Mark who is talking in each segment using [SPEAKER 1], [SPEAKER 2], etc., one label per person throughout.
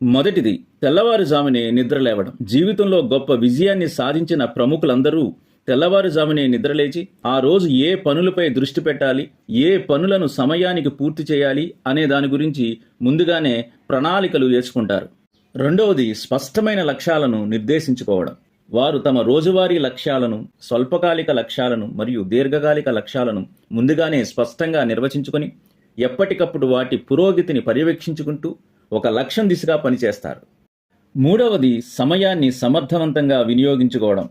[SPEAKER 1] మొదటిది తెల్లవారుజామునే నిద్ర లేవడం. జీవితంలో గొప్ప విజయాన్ని సాధించిన ప్రముఖులందరూ తెల్లవారుజామునే నిద్రలేచి ఆ రోజు ఏ పనులపై దృష్టి పెట్టాలి ఏ పనులను సమయానికి పూర్తి చేయాలి అనే దాని గురించి ముందుగానే ప్రణాళికలు వేసుకుంటారు. రెండవది స్పష్టమైన లక్ష్యాలను నిర్దేశించుకోవడం. వారు తమ రోజువారీ లక్ష్యాలను స్వల్పకాలిక లక్ష్యాలను మరియు దీర్ఘకాలిక లక్ష్యాలను ముందుగానే స్పష్టంగా నిర్వచించుకొని ఎప్పటికప్పుడు వాటి పురోగతిని పర్యవేక్షించుకుంటూ ఒక లక్ష్యం దిశగా పనిచేస్తారు. మూడవది సమయాన్ని సమర్థవంతంగా వినియోగించుకోవడం.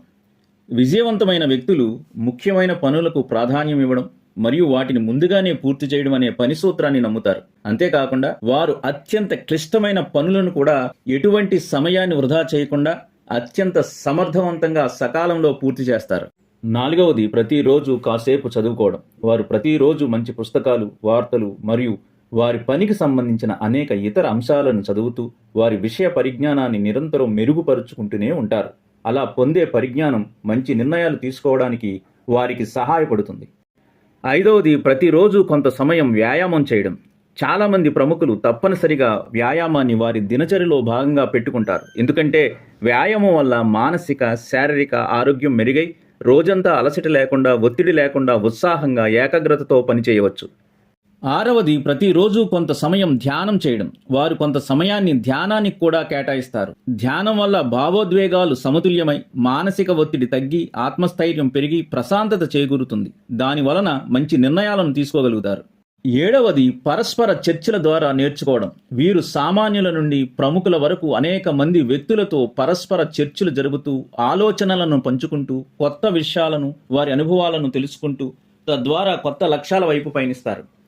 [SPEAKER 1] విజయవంతమైన వ్యక్తులు ముఖ్యమైన పనులకు ప్రాధాన్యం ఇవ్వడం మరియు వాటిని ముందుగానే పూర్తి చేయడం అనే పని సూత్రాన్ని నమ్ముతారు. అంతేకాకుండా వారు అత్యంత క్లిష్టమైన పనులను కూడా ఎటువంటి సమయాన్ని వృధా చేయకుండా అత్యంత సమర్థవంతంగా సకాలంలో పూర్తి చేస్తారు. నాలుగవది ప్రతిరోజు కాసేపు చదువుకోవడం. వారు ప్రతిరోజు మంచి పుస్తకాలు వార్తలు మరియు వారి పనికి సంబంధించిన అనేక ఇతర అంశాలను చదువుతూ వారి విషయ పరిజ్ఞానాన్ని నిరంతరం మెరుగుపరుచుకుంటూనే ఉంటారు. అలా పొందే పరిజ్ఞానం మంచి నిర్ణయాలు తీసుకోవడానికి వారికి సహాయపడుతుంది. ఐదవది ప్రతిరోజు కొంత సమయం వ్యాయామం చేయడం. చాలామంది ప్రముఖులు తప్పనిసరిగా వ్యాయామాన్ని వారి దినచర్యలో భాగంగా పెట్టుకుంటారు. ఎందుకంటే వ్యాయామం వల్ల మానసిక శారీరక ఆరోగ్యం మెరుగై రోజంతా అలసట లేకుండా ఒత్తిడి లేకుండా ఉత్సాహంగా ఏకాగ్రతతో పనిచేయవచ్చు. ఆరవది ప్రతిరోజు కొంత సమయం ధ్యానం చేయడం. వారు కొంత సమయాన్ని ధ్యానానికి కూడా కేటాయిస్తారు. ధ్యానం వల్ల భావోద్వేగాలు సమతుల్యమై మానసిక ఒత్తిడి తగ్గి ఆత్మస్థైర్యం పెరిగి ప్రశాంతత చేకూరుతుంది. దాని వలన మంచి నిర్ణయాలను తీసుకోగలుగుతారు. ఏడవది పరస్పర చర్చల ద్వారా నేర్చుకోవడం. వీరు సామాన్యుల నుండి ప్రముఖుల వరకు అనేక మంది వ్యక్తులతో పరస్పర చర్చలు జరుపుతూ ఆలోచనలను పంచుకుంటూ కొత్త విషయాలను వారి అనుభవాలను తెలుసుకుంటూ తద్వారా కొత్త లక్ష్యాల వైపు పయనిస్తారు.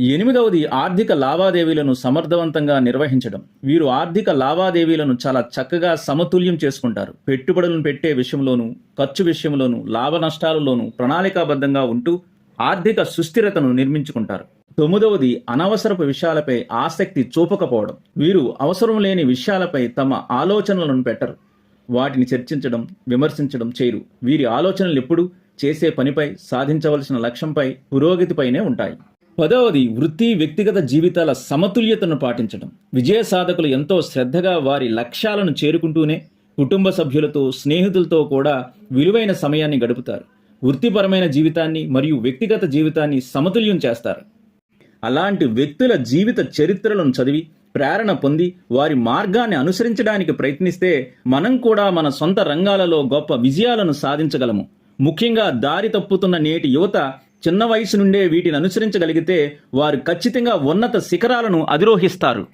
[SPEAKER 1] ఎనిమిదవది ఆర్థిక లావాదేవీలను సమర్థవంతంగా నిర్వహించడం. వీరు ఆర్థిక లావాదేవీలను చాలా చక్కగా సమతుల్యం చేసుకుంటారు. పెట్టుబడులను పెట్టే విషయంలోనూ ఖర్చు విషయంలోనూ లాభ నష్టాలలోనూ ప్రణాళికాబద్ధంగా ఉంటూ ఆర్థిక సుస్థిరతను నిర్మించుకుంటారు. తొమ్మిదవది అనవసరపు విషయాలపై ఆసక్తి చూపకపోవడం. వీరు అవసరం లేని విషయాలపై తమ ఆలోచనలను పెట్టరు. వాటిని చర్చించడం విమర్శించడం చేయరు. వీరి ఆలోచనలు ఎప్పుడూ చేసే పనిపై సాధించవలసిన లక్ష్యంపై పురోగతిపైనే ఉంటాయి. పదవది వృత్తి వ్యక్తిగత జీవితాల సమతుల్యతను పాటించడం. విజయ సాధకులు ఎంతో శ్రద్ధగా వారి లక్ష్యాలను చేరుకుంటూనే కుటుంబ సభ్యులతో స్నేహితులతో కూడా విలువైన సమయాన్ని గడుపుతారు. వృత్తిపరమైన జీవితాన్ని మరియు వ్యక్తిగత జీవితాన్ని సమతుల్యం చేస్తారు. అలాంటి వ్యక్తుల జీవిత చరిత్రలను చదివి ప్రేరణ పొంది వారి మార్గాన్ని అనుసరించడానికి ప్రయత్నిస్తే మనం కూడా మన సొంత రంగాలలో గొప్ప విజయాలను సాధించగలము. ముఖ్యంగా దారి తప్పుతున్న నేటి యువత చిన్న వయసు నుండే వీటిని అనుసరించగలిగితే వారు ఖచ్చితంగా ఉన్నత శిఖరాలను అధిరోహిస్తారు.